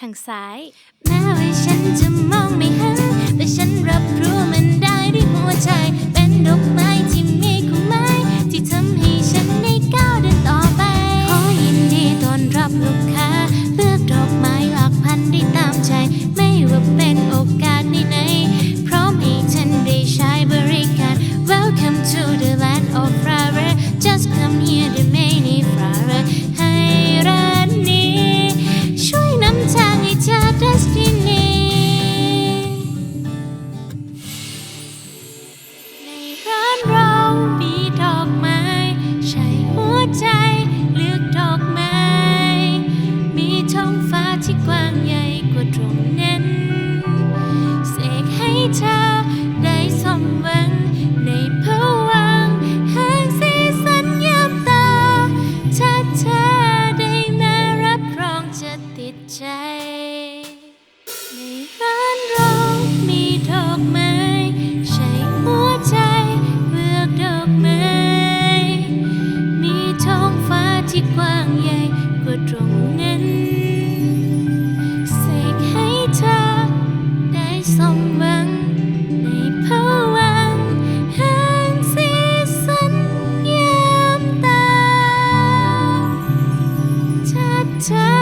ทางซ้าย แม้ว่าฉันจะมองไม่เห็น แต่ฉันรับรู้มันได้ด้วยหัวใจ เป็นดอกไม้ที่มีความหม้ที่ทำให้ฉันได้ก้าวเดินต่อไป ขอยินดีต้อนรับลูกค้า เลือกดอกไม้หลากพันได้ตามใจ ไม่ว่าเป็นโอกาสไหนๆพร้อมให้ฉันได้ใช้บริการ Welcome to the land of flowers just come here ใจ ในร้านเรามีดอกไม้ ใช้หัวใจเลือกดอกไม้ มีท้องฟ้าที่กว้างใหญ่กว่าตรงนั้นเสกให้เธอได้สมหวังในภาวะแห่งสีสันยามตาถ้าเธอ